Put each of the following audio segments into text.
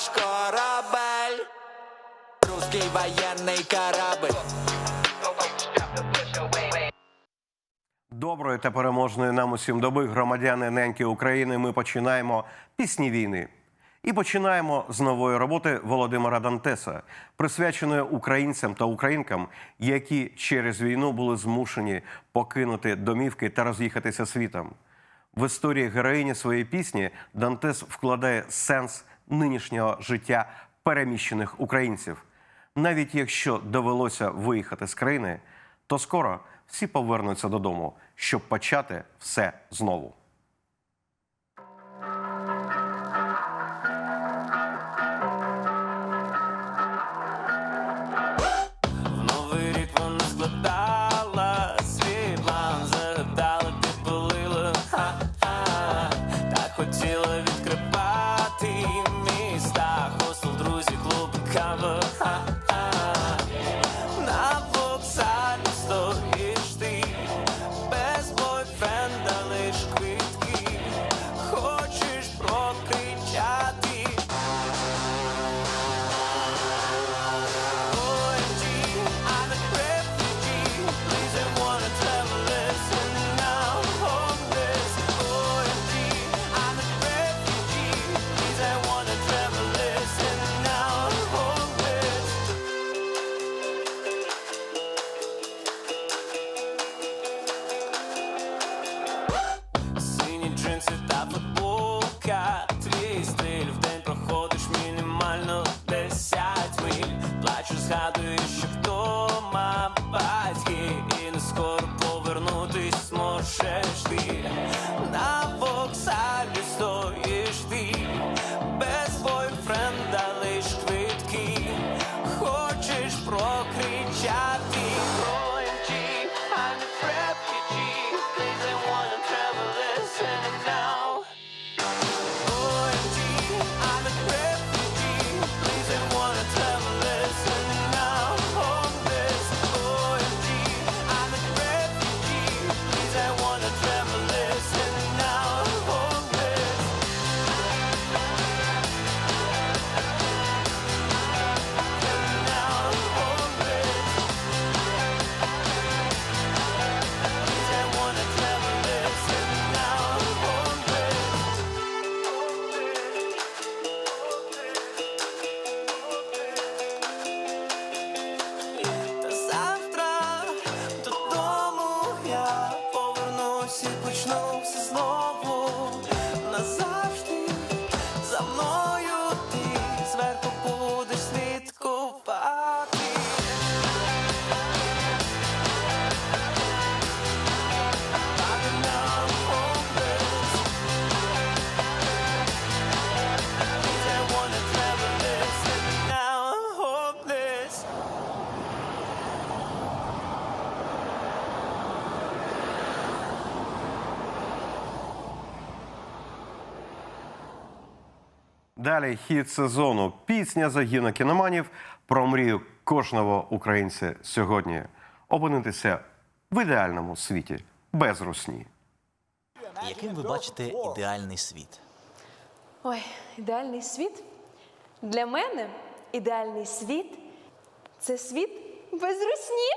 нас ваш корабель. Русский военный корабль. Доброї та переможної нам усім доби, громадяни неньки України. Ми починаємо пісні війни. І починаємо з нової роботи Володимира Дантеса, присвяченої українцям та українкам, які через війну були змушені покинути домівки та роз'їхатися світом. В історії героїні своєї пісні Дантес вкладає сенс нинішнього життя переміщених українців. Навіть якщо довелося виїхати з країни, то скоро всі повернуться додому, щоб почати все знову. Далі хід сезону. Пісня загіну кіноманів про мрію кожного українця сьогодні. Опинитися в ідеальному світі без русні. Яким ви бачите ідеальний світ? Ой, ідеальний світ. Для мене ідеальний світ це світ без русні.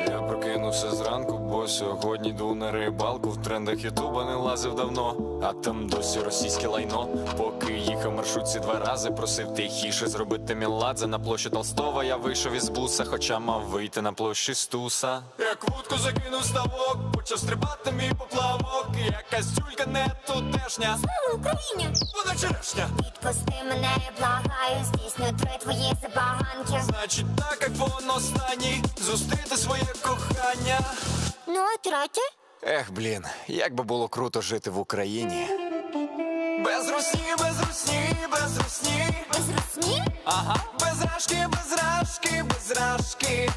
Я прокинувся зранку, бо сьогодні йду на рибалку. В трендах Ютуба не лазив давно, а там досі російське лайно. Поки їхав маршрутці два рази, просив тихіше зробити міладзе на площі Толстова. Я вийшов із буса, хоча мав вийти на площі Стуса. Як вудку закинув ставок, почав стрибати мій поплавок. Якась тюлька не тутешня, Слава Україні! вона черешня. Відпусти мене, благаю, здійсню три твої забаганки. Значить, так як воно останній, зустріти своє кохання. Ну, а третє? Ех, блін, як би було круто жити в Україні. Без русні, без русні, без русні. Без русні? Ага, без рашки, без рашки, без рашки.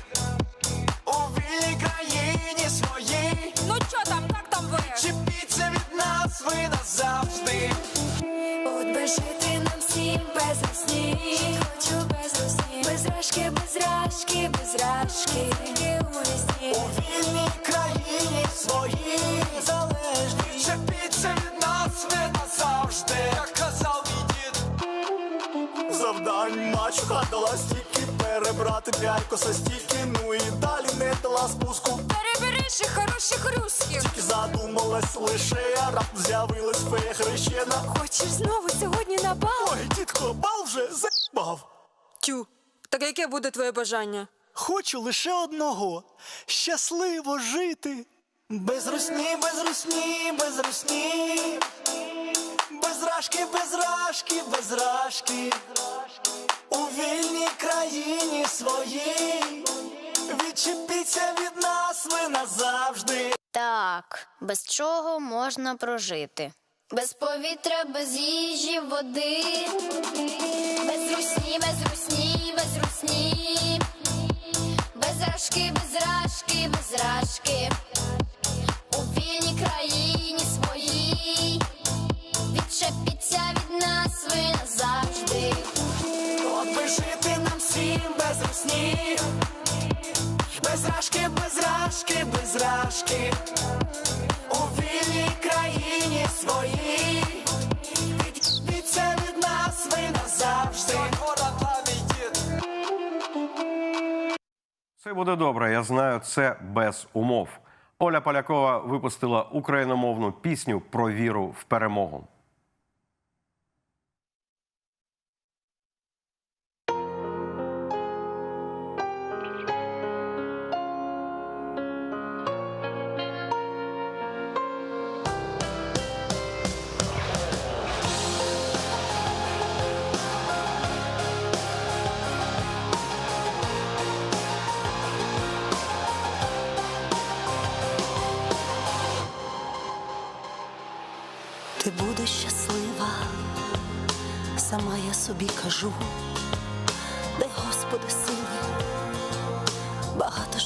П'ять коса стільки, ну і далі не дала спуску. Перебережи хороших русських. Тільки задумалась лише, а раптом з'явилась фея хрещена. Хочеш знову сьогодні на бал? Ой, дідко, бал вже заїбав. Тю, так яке буде твоє бажання? Хочу лише одного щасливо жити. Без русні, без русні, без русні. Без рашки, без рашки, без рашки. Так, без чого можна прожити? Без повітря, без їжі, води. Без русні, без русні, без русні. Без рашки, без рашки, без рашки. У вільній країні своїй. Відчепіться від нас ви назавжди. От би жити нам всім без русні. Без рашки, без рашки, без рашки. Своїй. Відчепіться від нас ви назавжди. Все буде добре, я знаю це без умов. Оля Полякова випустила україномовну пісню про віру в перемогу.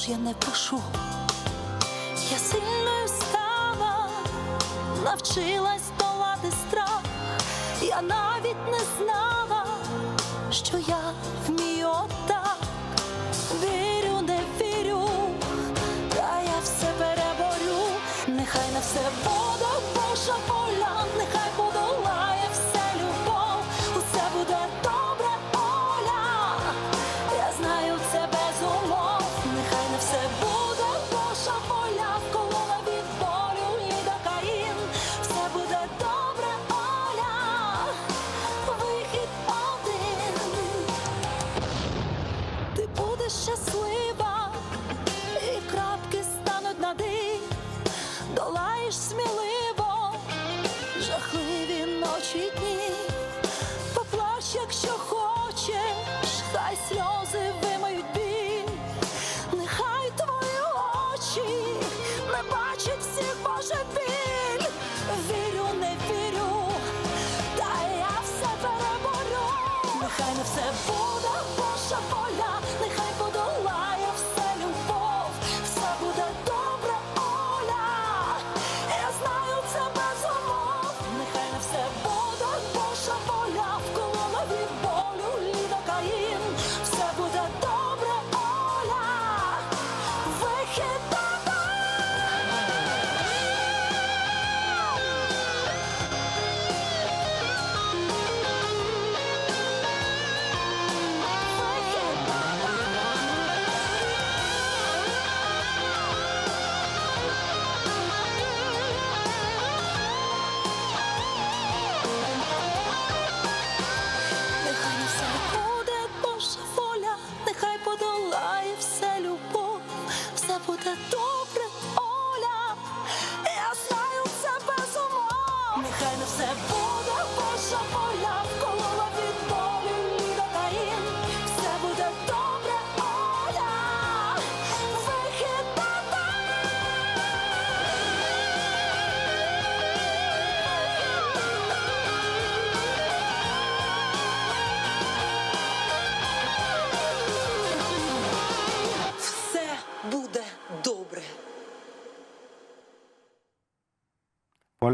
Ж я не пишу, Я сильною стала, навчилась долати страх, я навіть не знала,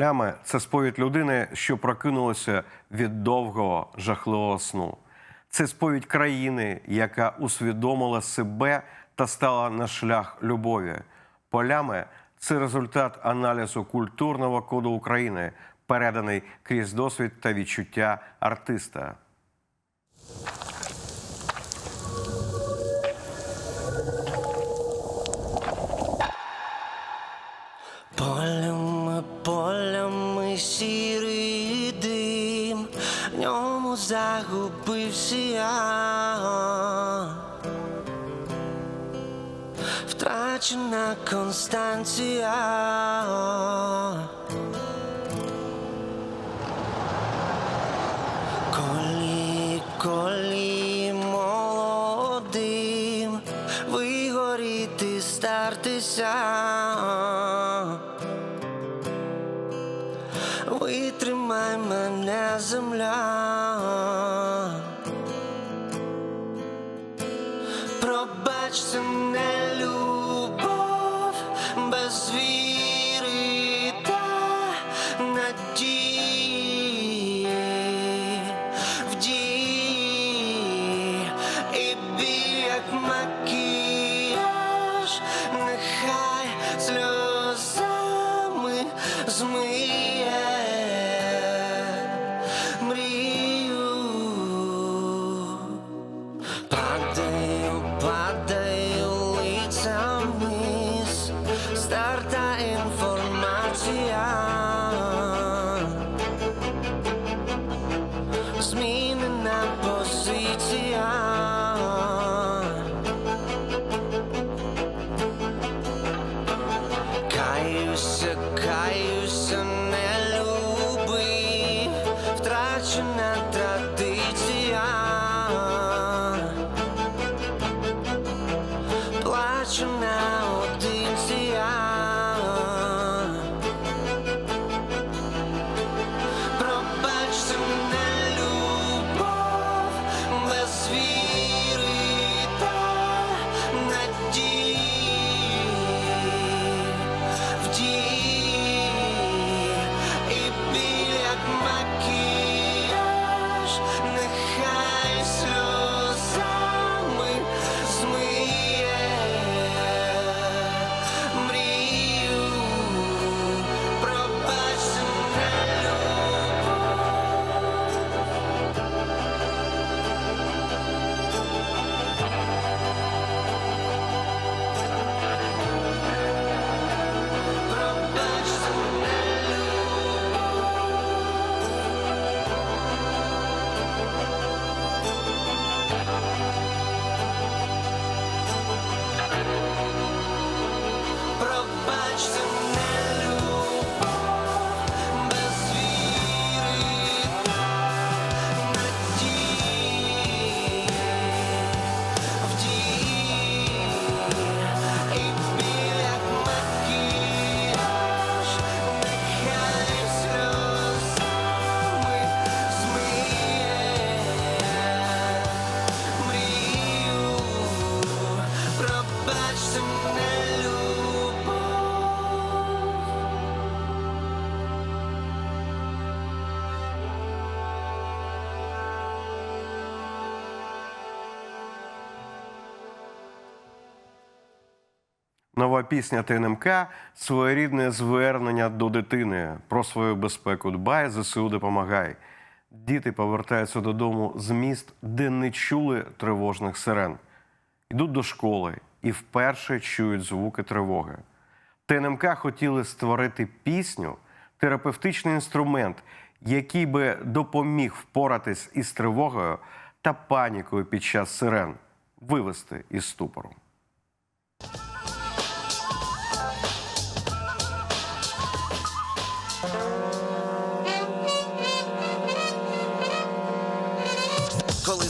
полями це сповідь людини, що прокинулася від довгого жахливого сну. Це сповідь країни, яка усвідомила себе та стала на шлях любові. Полями це результат аналізу культурного коду України, переданий крізь досвід та відчуття артиста сірий дим, в ньому загубився я. Втрачена Констанція. Нова пісня ТНМК своєрідне звернення до дитини про свою безпеку дбай, ЗСУ допомагай. Діти повертаються додому з міст, де не чули тривожних сирен. Йдуть до школи і вперше чують звуки тривоги. ТНМК хотіли створити пісню, терапевтичний інструмент, який би допоміг впоратись із тривогою та панікою під час сирен, вивести із ступору.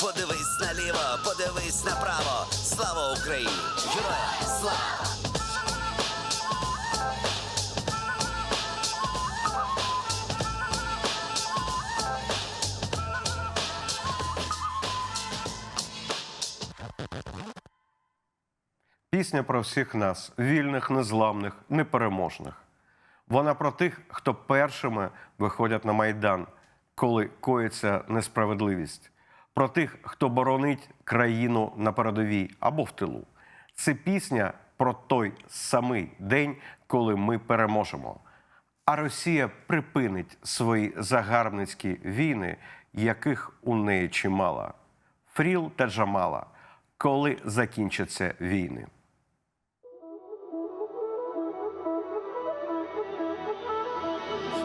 Подивись наліво, подивись направо. Слава Україні! Героям слава! Пісня про всіх нас, вільних, незламних, непереможних. Вона про тих, хто першими виходять на майдан, коли коїться несправедливість, про тих, хто боронить країну на передовій або в тилу. Це пісня про той самий день, коли ми переможемо. А Росія припинить свої загарбницькі війни, яких у неї чимало. Фріл та Джамала. Коли закінчаться війни?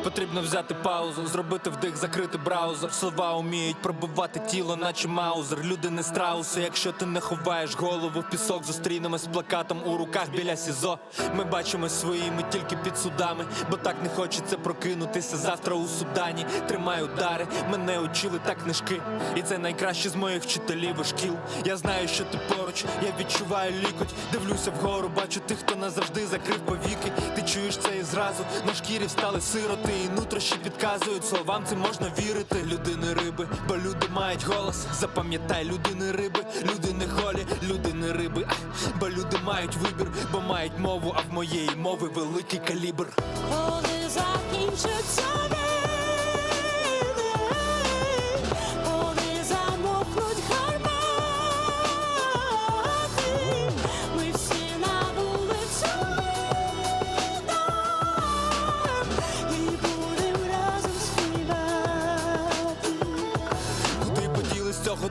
Потрібно взяти паузу, зробити вдих, закрити браузер. Слова уміють пробивати тіло, наче маузер. Люди не страуси, якщо ти не ховаєш голову в пісок, зустрінемось плакатом у руках біля СІЗО. Ми бачимось своїми тільки під судами, бо так не хочеться прокинутися завтра у судані. Тримай удари, мене учили так книжки. І це найкраще з моїх вчителів і шкіл. Я знаю, що ти поруч, я відчуваю лікоть. Дивлюся вгору, бачу тих, хто назавжди закрив повіки. Ти чуєш це і зразу на шкірі встали сироти, і нутрощі підказують словам. Це можна вірити. Людини риби, бо люди мають голос. Запам'ятай, людини риби, люди не холі, люди не риби. Бо люди мають вибір, бо мають мову, а в моєї мови великий калібр. Коли закінчиться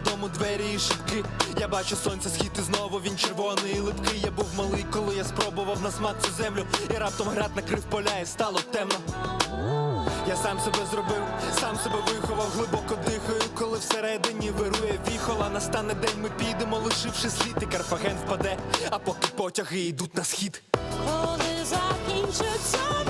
поділи з цього дому двері і шибки? Я бачу сонце схід і знову він червоний і липкий. Я був малий, коли я спробував на смак цю землю. І раптом град накрив поля і стало темно. Я сам себе зробив, сам себе виховав, глибоко дихаю, коли всередині вирує віхола. Настане день, ми підемо, лишивши слід, і Карфаген впаде, а поки потяги йдуть на схід. Коли закінчаться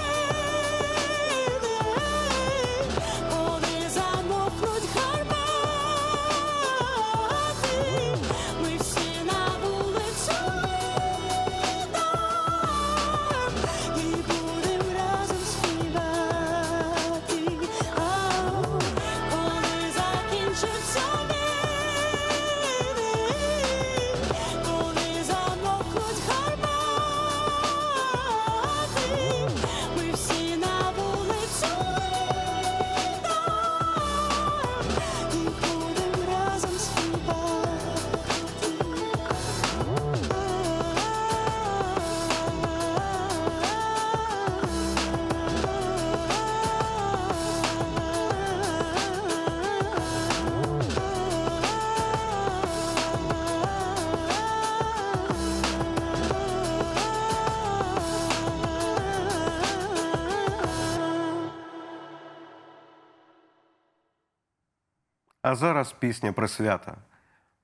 А зараз пісня присвята.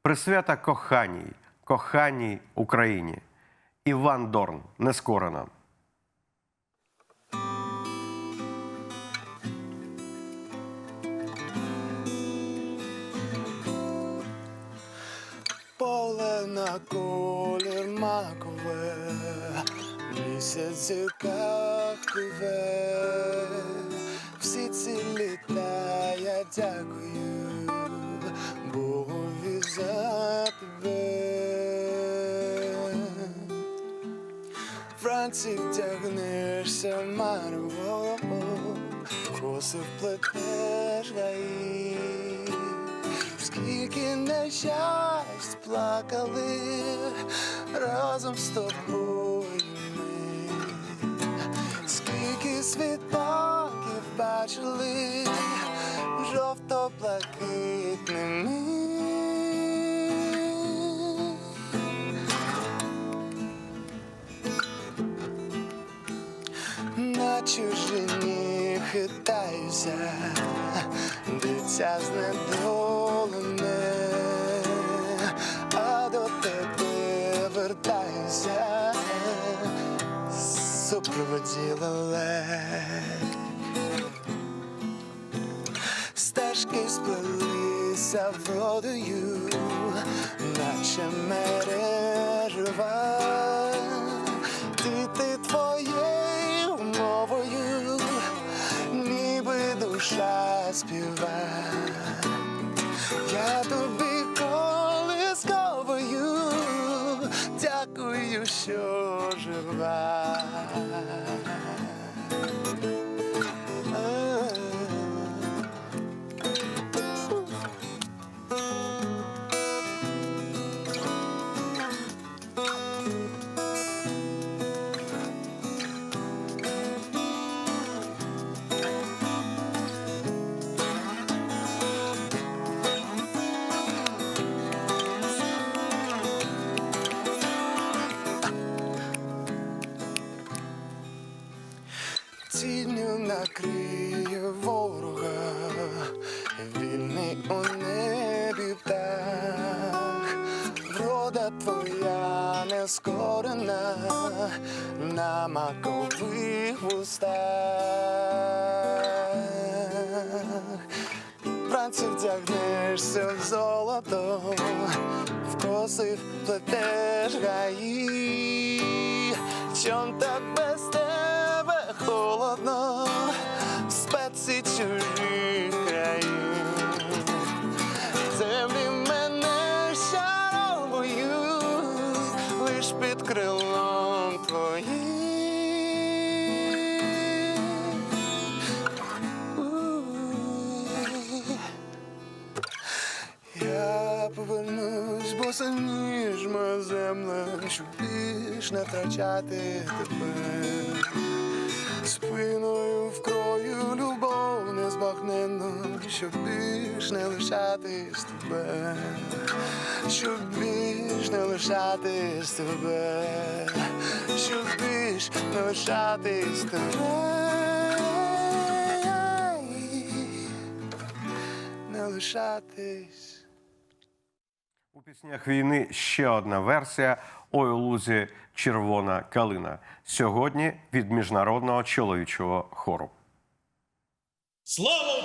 Присвята коханій, коханій Україні. Іван Дорн, нескорена. Поле на колір макове, місяць пливе, всі ці літа я дякую Богові за тебе. Вранці вдягнешся марево, коси вплетеш гаї. Скільки нещасть плакали разом з тобою ми, скільки світанків серця знедолене, а до тебе вертаюся, супроводіла лелек. Стежки сплелися водою, наче мережева. cry. страшно втрачати тебе, спиною в крою любов незбагненно, щоб більш не лишатись тебе, щоб більш не лишатись тебе, щоб більш не лишатись тебе, не лишатись піснях війни ще одна версія «Ой у лузі червона калина сьогодні від міжнародного чоловічого хору. Слава!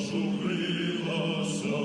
журилася.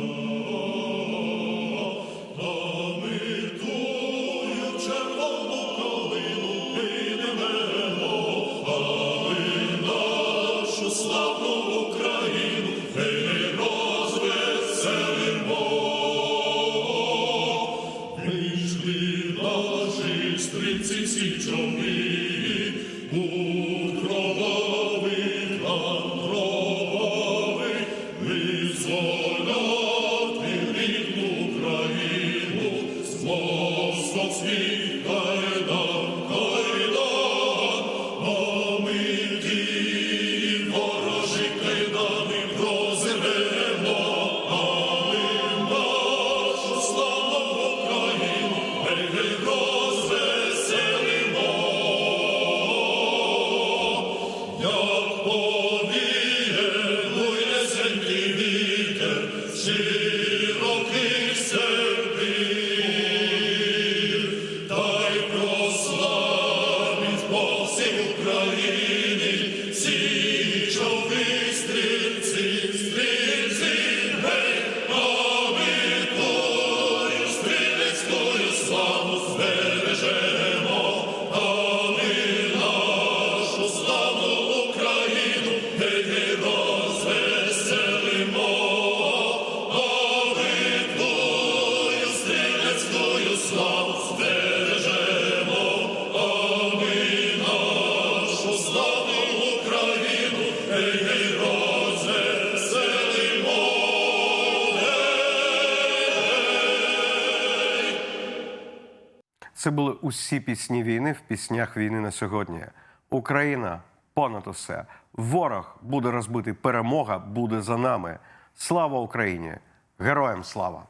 Це були усі пісні війни в піснях війни на сьогодні. Україна понад усе. Ворог буде розбитий. Перемога буде за нами. Слава Україні! Героям слава!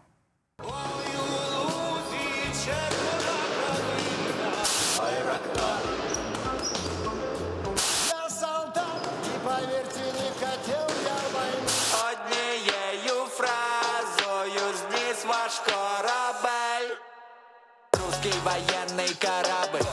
Воєнний корабль